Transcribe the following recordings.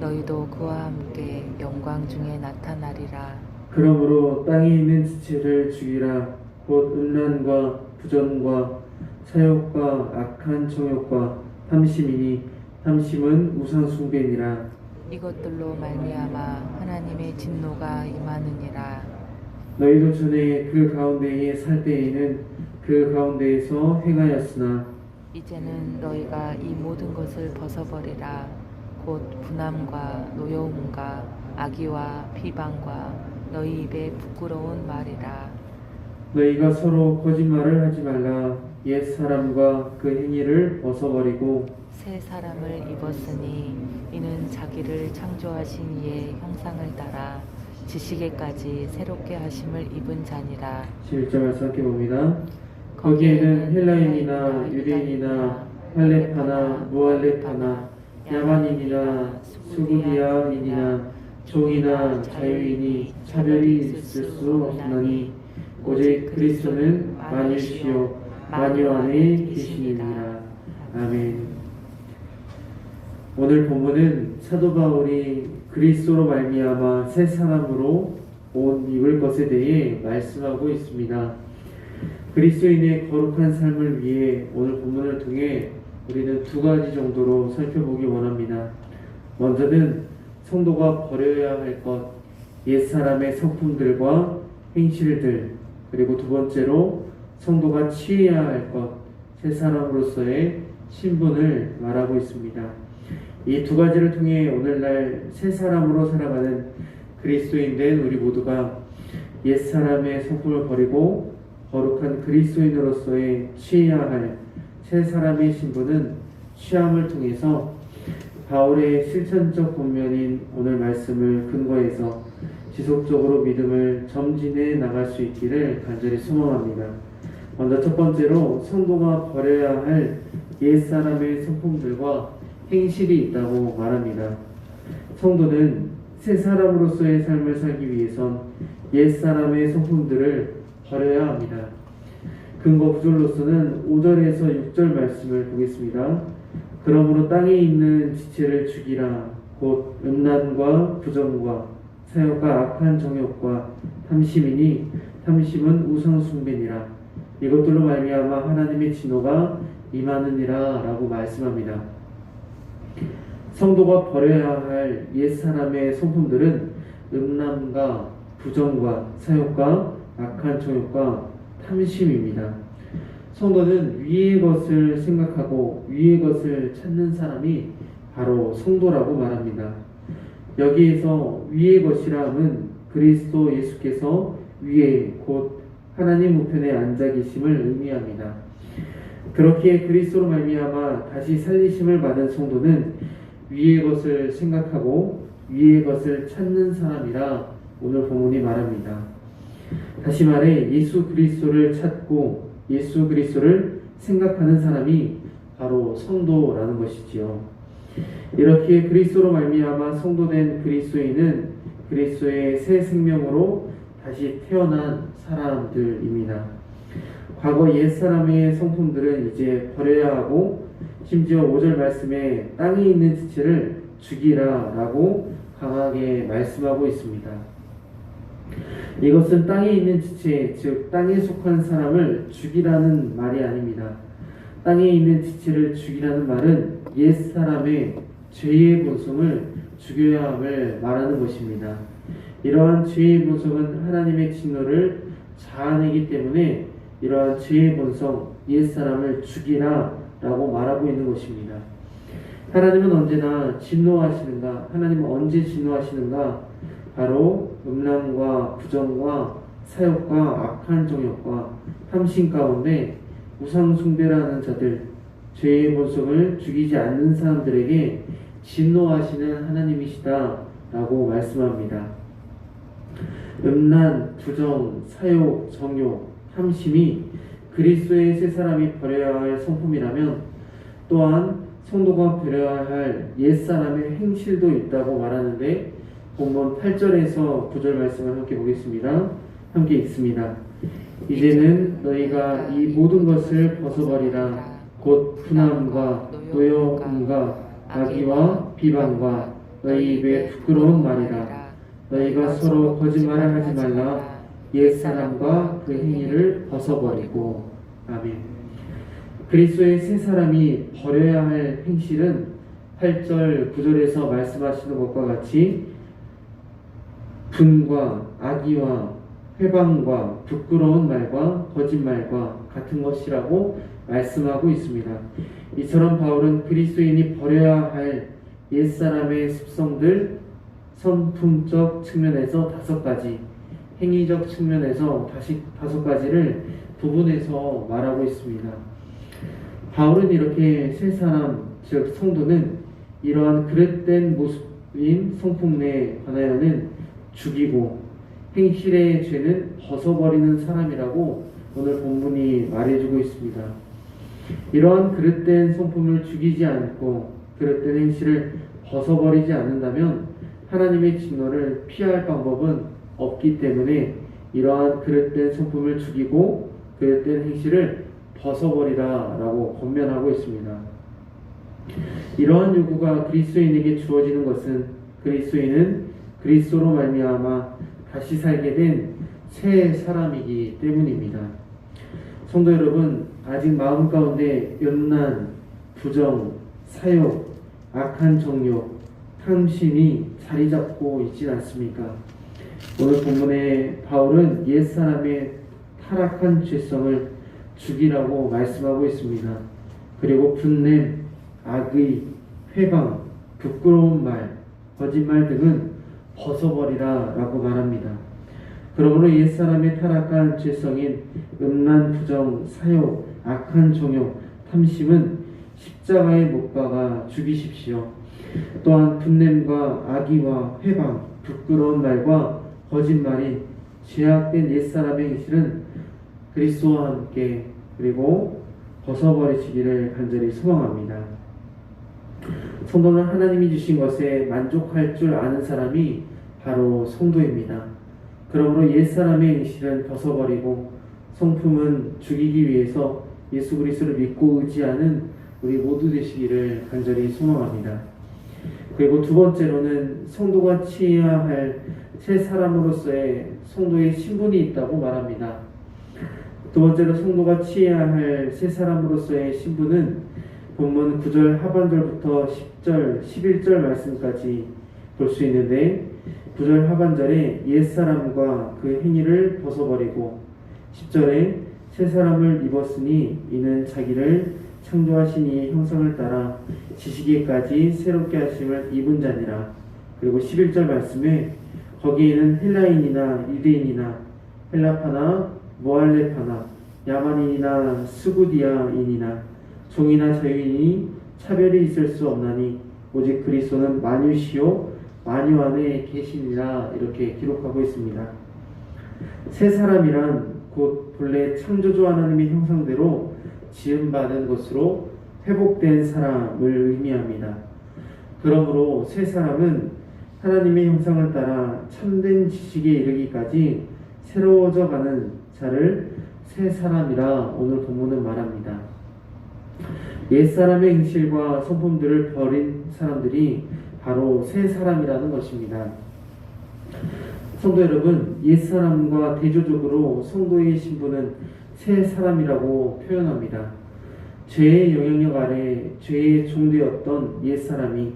너희도 그와 함께 영광 중에 나타나리라. 그러므로 땅에 있는 지체를 죽이라 곧 음란과 부정과 사욕과 악한 정욕과 탐심이니 탐심은 우상 숭배니라 이것들로 말미암아 하나님의 진노가 임하느니라. 너희도 전에 그 가운데에 살 때에는 그 가운데에서 행하였으나 이제는 너희가 이 모든 것을 벗어버리라. 곧 분함과 노여움과 악의와 비방과 너희 입에 부끄러운 말이라. 너희가 서로 거짓말을 하지 말라 옛 사람과 그 행위를 벗어버리고 새 사람을 입었으니 이는 자기를 창조하신 이의 형상을 따라 지식에까지 새롭게 하심을 입은 자니라. 11절 말씀 함께 봅니다 거기에는 헬라인이나 유대인이나 할레파나 무할레파나 야만인이나 수구디아인이나 종이나 자유인이 차별이 있을 수 없나니 오직 그리스도는 만유시요 만유 안에 계시니라 아멘 오늘 본문은 사도 바울이 그리스도로 말미암아 새 사람으로 옷 입을 것에 대해 말씀하고 있습니다. 그리스도인의 거룩한 삶을 위해 오늘 본문을 통해 우리는 두 가지 정도로 살펴보기 원합니다. 먼저는 성도가 버려야 할 것, 옛사람의 성품들과 행실들, 그리고 두 번째로 성도가 취해야 할 것, 새 사람으로서의 신분을 말하고 있습니다. 이 두 가지를 통해 오늘날 새 사람으로 살아가는 그리스도인 된 우리 모두가 옛 사람의 성품을 버리고 거룩한 그리스도인으로서의 취해야 할 새 사람의 신분은 취함을 통해서 바울의 실천적 본면인 오늘 말씀을 근거해서 지속적으로 믿음을 점진해 나갈 수 있기를 간절히 소망합니다. 먼저 첫 번째로 성도가 버려야 할 옛 사람의 성품들과 행실이 있다고 말합니다. 성도는 새 사람으로서의 삶을 살기 위해선 옛 사람의 성품들을 버려야 합니다. 근거 구절로서는 5절에서 6절 말씀을 보겠습니다. 그러므로 땅에 있는 지체를 죽이라 곧 음란과 부정과 사욕과 악한 정욕과 탐심이니 탐심은 우상 숭배니라 이것들로 말미암아 하나님의 진노가 임하느니라라고 말씀합니다. 성도가 버려야 할 옛사람의 성품들은 음란과 부정과 사욕과 악한 정욕과 탐심입니다. 성도는 위의 것을 생각하고 위의 것을 찾는 사람이 바로 성도라고 말합니다. 여기에서 위의 것이라함은 그리스도 예수께서 위에 곧 하나님 우편에 앉아 계심을 의미합니다. 그렇게 그리스도로 말미암아 다시 살리심을 받은 성도는 위의 것을 생각하고 위의 것을 찾는 사람이라 오늘 본문이 말합니다. 다시 말해 예수 그리스도를 찾고 예수 그리스도를 생각하는 사람이 바로 성도라는 것이지요. 이렇게 그리스도로 말미암아 성도된 그리스도인은 그리스도의 새 생명으로 다시 태어난 사람들입니다. 과거 옛 사람의 성품들은 이제 버려야 하고 심지어 5절 말씀에 땅에 있는 지체를 죽이라 라고 강하게 말씀하고 있습니다. 이것은 땅에 있는 지체, 즉 땅에 속한 사람을 죽이라는 말이 아닙니다. 땅에 있는 지체를 죽이라는 말은 옛 사람의 죄의 본성을 죽여야 함을 말하는 것입니다. 이러한 죄의 본성은 하나님의 진노를 자아내기 때문에 이러한 죄의 본성, 옛 사람을 죽이라 라고 말하고 있는 것입니다. 하나님은 언제나 진노하시는가? 하나님은 언제 진노하시는가? 바로 음란과 부정과 사욕과 악한 정욕과 탐심 가운데 우상 숭배라는 자들, 죄의 본성을 죽이지 않는 사람들에게 진노하시는 하나님이시다 라고 말씀합니다. 음란, 부정, 사욕, 정욕, 탐심이 그리스도의 새 사람이 버려야 할 성품이라면 또한 성도가 버려야 할 옛사람의 행실도 있다고 말하는데 본문 8절에서 9절 말씀을 함께 보겠습니다. 함께 읽습니다. 이제는 너희가 이 모든 것을 벗어버리라. 곧 분함과 노여움과 악의와 비방과 너희 입에 부끄러운 말이라. 너희가 서로 거짓말을 하지 말라. 옛 사람과 그 행위를 벗어버리고. 아멘. 그리스도의 새 사람이 버려야 할 행실은 8절 9절에서 말씀하시는 것과 같이 분과 악의와 회방과 부끄러운 말과 거짓말과 같은 것이라고 말씀하고 있습니다. 이처럼 바울은 그리스도인이 버려야 할 옛사람의 습성들 성품적 측면에서 다섯 가지, 행위적 측면에서 다시 다섯 가지를 부분해서 말하고 있습니다. 바울은 이렇게 세 사람, 즉 성도는 이러한 그릇된 모습인 성품에 관하여는 죽이고 행실의 죄는 벗어버리는 사람이라고 오늘 본문이 말해주고 있습니다. 이러한 그릇된 성품을 죽이지 않고 그릇된 행실을 벗어버리지 않는다면 하나님의 진노를 피할 방법은 없기 때문에 이러한 그릇된 성품을 죽이고 그릇된 행실을 벗어버리라 라고 권면하고 있습니다. 이러한 요구가 그리스도인에게 주어지는 것은 그리스도인은 그리스도로 말미암아 다시 살게 된 새 사람이기 때문입니다. 성도 여러분, 아직 마음 가운데 연난, 부정, 사욕, 악한 정욕, 탐심이 자리 잡고 있지 않습니까? 오늘 본문에 바울은 옛사람의 타락한 죄성을 죽이라고 말씀하고 있습니다. 그리고 분냄, 악의, 회방, 부끄러운 말, 거짓말 등은 벗어버리라 라고 말합니다. 그러므로 옛사람의 타락한 죄성인 음란, 부정, 사욕, 악한 종욕, 탐심은 십자가에 못 박아 죽이십시오. 또한 분냄과 악의와 회방, 부끄러운 말과 거짓말이 죄악된 옛사람의 행실은 그리스도와 함께 그리고 벗어버리시기를 간절히 소망합니다. 성도는 하나님이 주신 것에 만족할 줄 아는 사람이 바로 성도입니다. 그러므로 옛사람의 행실은 벗어버리고 성품은 죽이기 위해서 예수 그리스도를 믿고 의지하는 우리 모두 되시기를 간절히 소망합니다. 그리고 두 번째로는 성도가 취해야 할 새 사람으로서의 성도의 신분이 있다고 말합니다. 두 번째로 성도가 취해야 할 새 사람으로서의 신분은 본문 9절 하반절부터 10절, 11절 말씀까지 볼 수 있는데 9절 하반절에 옛사람과 그 행위를 벗어버리고 10절에 새 사람을 입었으니 이는 자기를 창조하신 이의 형상을 따라 지시기까지 새롭게 하심을 입은 자니라. 그리고 11절 말씀에 거기에는 헬라인이나 유대인이나 헬라파나 모알레파나 야만인이나 스구디아인이나 종이나 자유인이 차별이 있을 수 없나니 오직 그리스도는 만유시요 만유 안에 계시니라 이렇게 기록하고 있습니다. 새 사람이란 곧 본래 창조주 하나님의 형상대로 지음받은 것으로 회복된 사람을 의미합니다. 그러므로 새 사람은 하나님의 형상을 따라 참된 지식에 이르기까지 새로워져 가는 자를 새 사람이라 오늘 본문은 말합니다. 옛사람의 행실과 성품들을 버린 사람들이 바로 새 사람이라는 것입니다. 성도 여러분, 옛사람과 대조적으로 성도의 신분은 새 사람이라고 표현합니다. 죄의 영향력 아래 죄의 종되었던 옛사람이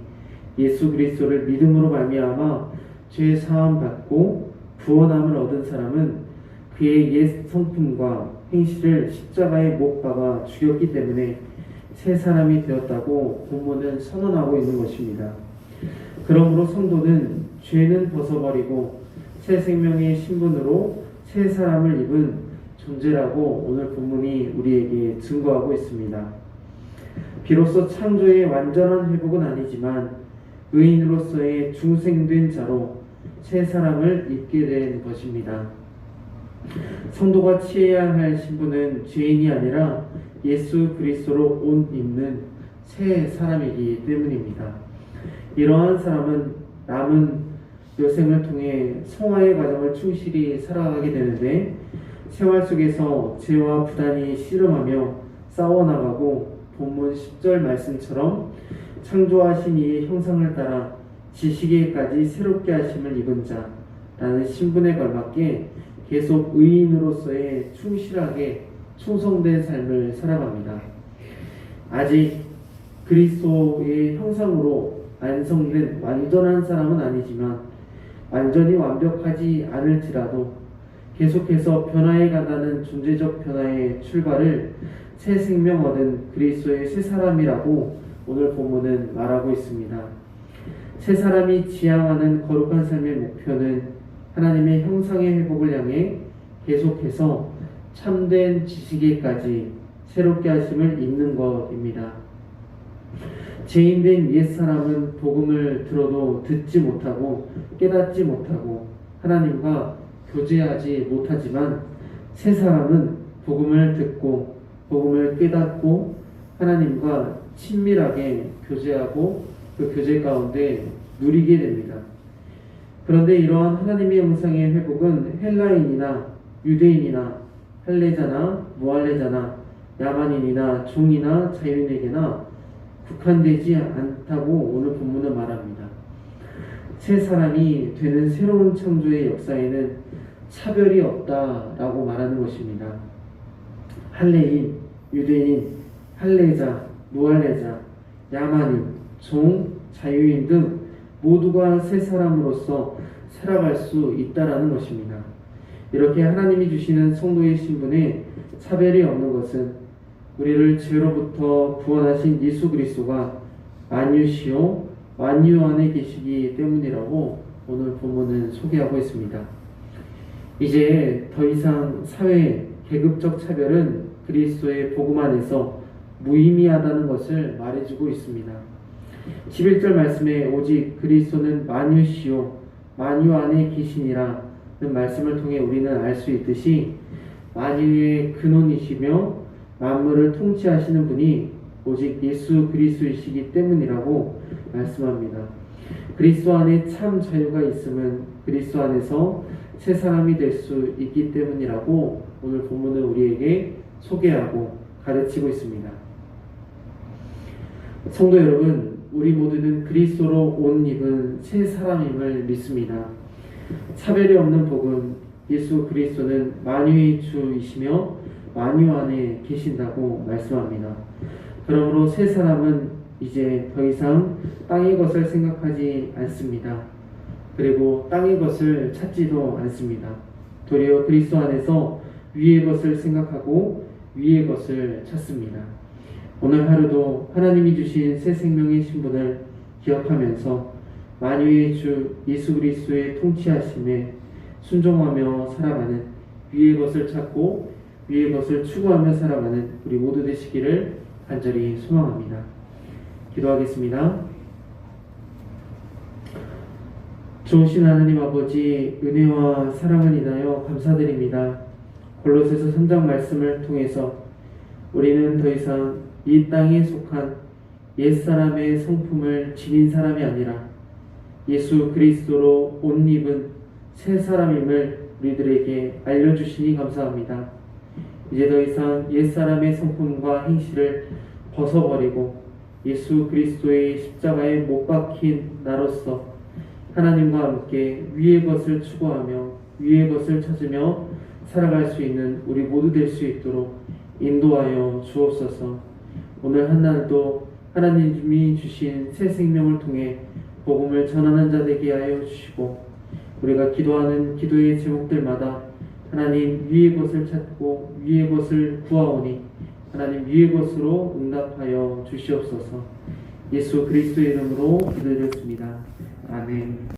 예수 그리스도를 믿음으로 말미암아 죄 사함 받고 구원함을 얻은 사람은 그의 옛 성품과 행실을 십자가에 못 박아 죽였기 때문에 새 사람이 되었다고 본문은 선언하고 있는 것입니다. 그러므로 성도는 죄는 벗어버리고 새 생명의 신분으로 새 사람을 입은 존재라고 오늘 본문이 우리에게 증거하고 있습니다. 비로소 창조의 완전한 회복은 아니지만 의인으로서의 중생된 자로 새 사람을 입게 된 것입니다. 성도가 취해야 할 신분은 죄인이 아니라 예수 그리스도로 옷 입는 새 사람이기 때문입니다. 이러한 사람은 남은 여생을 통해 성화의 과정을 충실히 살아가게 되는데 생활 속에서 죄와 부단히 씨름하며 싸워나가고 본문 10절 말씀처럼 창조하신 이의 형상을 따라 지식에까지 새롭게 하심을 입은 자라는 신분에 걸맞게 계속 의인으로서의 충실하게 충성된 삶을 살아갑니다. 아직 그리스도의 형상으로 안성된 완전한 사람은 아니지만 완전히 완벽하지 않을지라도 계속해서 변화해 가다는 존재적 변화의 출발을 새 생명 얻은 그리스도의 새 사람이라고 오늘 본문은 말하고 있습니다. 새 사람이 지향하는 거룩한 삶의 목표는 하나님의 형상의 회복을 향해 계속해서 참된 지식에까지 새롭게 하심을 입는 것입니다. 죄인된 옛사람은 복음을 들어도 듣지 못하고 깨닫지 못하고 하나님과 교제하지 못하지만 새 사람은 복음을 듣고 복음을 깨닫고 하나님과 친밀하게 교제하고 그 교제 가운데 누리게 됩니다. 그런데 이러한 하나님의 영상의 회복은 헬라인이나 유대인이나 할례자나 무할례자나 야만인이나 종이나 자유인에게나 국한되지 않다고 오늘 본문은 말합니다. 새 사람이 되는 새로운 창조의 역사에는 차별이 없다라고 말하는 것입니다. 할례인, 유대인, 할례자, 무할례자, 야만인, 종, 자유인 등 모두가 새 사람으로서 살아갈 수 있다라는 것입니다. 이렇게 하나님이 주시는 성도의 신분에 차별이 없는 것은 우리를 죄로부터 구원하신 예수 그리스도가 만유시요 만유 안에 계시기 때문이라고 오늘 본문은 소개하고 있습니다. 이제 더 이상 사회 계급적 차별은 그리스도의 복음 안에서 무의미하다는 것을 말해주고 있습니다. 11절 말씀에 오직 그리스도는 만유시요 만유 안에 계시니라는 말씀을 통해 우리는 알 수 있듯이 만유의 근원이시며 만물을 통치하시는 분이 오직 예수 그리스도이시기 때문이라고 말씀합니다. 그리스도 안에 참 자유가 있음은 그리스도 안에서 새 사람이 될 수 있기 때문이라고 오늘 본문은 우리에게 소개하고 가르치고 있습니다. 성도 여러분, 우리 모두는 그리스도로 옷 입은 새 사람임을 믿습니다. 차별이 없는 복음, 예수 그리스도는 만유의 주이시며 만유 안에 계신다고 말씀합니다. 그러므로 새 사람은 이제 더 이상 땅의 것을 생각하지 않습니다. 그리고 땅의 것을 찾지도 않습니다. 도리어 그리스도 안에서 위의 것을 생각하고 위의 것을 찾습니다. 오늘 하루도 하나님이 주신 새 생명의 신분을 기억하면서 만유의 주 예수 그리스도의 통치하심에 순종하며 살아가는 위의 것을 찾고 위의 것을 추구하며 살아가는 우리 모두 되시기를 간절히 소망합니다. 기도하겠습니다. 좋으신 하나님 아버지 은혜와 사랑을 인하여 감사드립니다. 골로새서 3장 말씀을 통해서 우리는 더 이상 이 땅에 속한 옛사람의 성품을 지닌 사람이 아니라 예수 그리스도로 옷 입은 새 사람임을 우리들에게 알려주시니 감사합니다. 이제 더 이상 옛사람의 성품과 행실을 벗어버리고 예수 그리스도의 십자가에 못 박힌 나로서 하나님과 함께 위의 것을 추구하며 위의 것을 찾으며 살아갈 수 있는 우리 모두 될 수 있도록 인도하여 주옵소서. 오늘 한날도 하나님이 주신 새 생명을 통해 복음을 전하는 자 되게 하여 주시고 우리가 기도하는 기도의 제목들마다 하나님 위의 것을 찾고 위의 것을 구하오니 하나님 위의 것으로 응답하여 주시옵소서. 예수 그리스도의 이름으로 기도드렸습니다. 아멘.